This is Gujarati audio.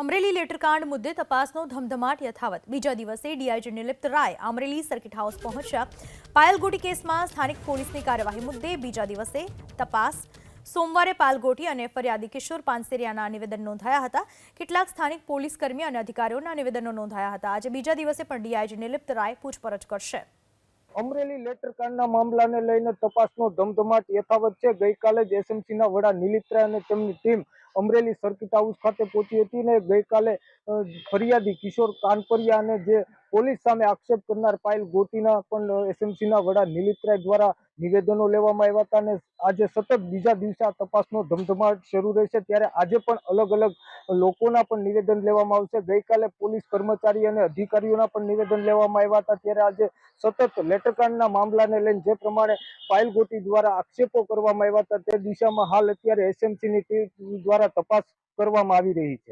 અમરેલી લેટરકાંડ મુદ્દે તપાસનો ધમધમાટ યથાવત. બીજા દિવસે DIG Nilipt Rai Amreli circuit house પહોંચ્યા. પાયલગોટી કેસમાં સ્થાનિક પોલીસની કાર્યવાહી મુદ્દે બીજા દિવસે તપાસ. સોમવારે પાલગોટી અને ફરિયાદી કિશોર પાનસેરિયાના નિવેદન નોંધાયા હતા. કેટલાક સ્થાનિક પોલીસ કર્મી અને અધિકારીઓના નિવેદનો નોંધાયા હતા. આજે બીજા દિવસે પણ ડીઆઈજી નિલિપ્ત રાય પૂછપરછ કરશે. અમરેલી લેટરકાંડના મામલાને લઈને તપાસનો ધમધમાટ યથાવત છે. ગઈકાલે જ એસએમસીના વડા નિલિપ્ત રાય અને તેમની ટીમ અમરેલી સર્કિટ હાઉસ ખાતે પહોંચી હતી ને ગઈકાલે ફરિયાદી કિશોર કાનપરિયા અને જે પોલીસ સામે આક્ષેપ કરનાર પાયલ ગોટીના પણ એસએમસીના વડા નિલિત દ્વારા નિવેદનો લેવામાં આવ્યા હતા અને આજે સતત બીજા દિવસે આ તપાસનો ધમધમાટ શરૂ રહેશે. ત્યારે આજે પણ અલગ અલગ લોકોના પણ નિવેદન લેવામાં આવશે. ગઈકાલે પોલીસ કર્મચારી અને અધિકારીઓના પણ નિવેદન લેવામાં આવ્યા હતા. ત્યારે આજે સતત લેટરકાંડના મામલાને લઈને જે પ્રમાણે પાયલ ગોટી દ્વારા આક્ષેપો કરવામાં આવ્યા હતા, તે દિશામાં હાલ અત્યારે એસએમસીની ટીમ દ્વારા તપાસ કરવામાં આવી રહી છે.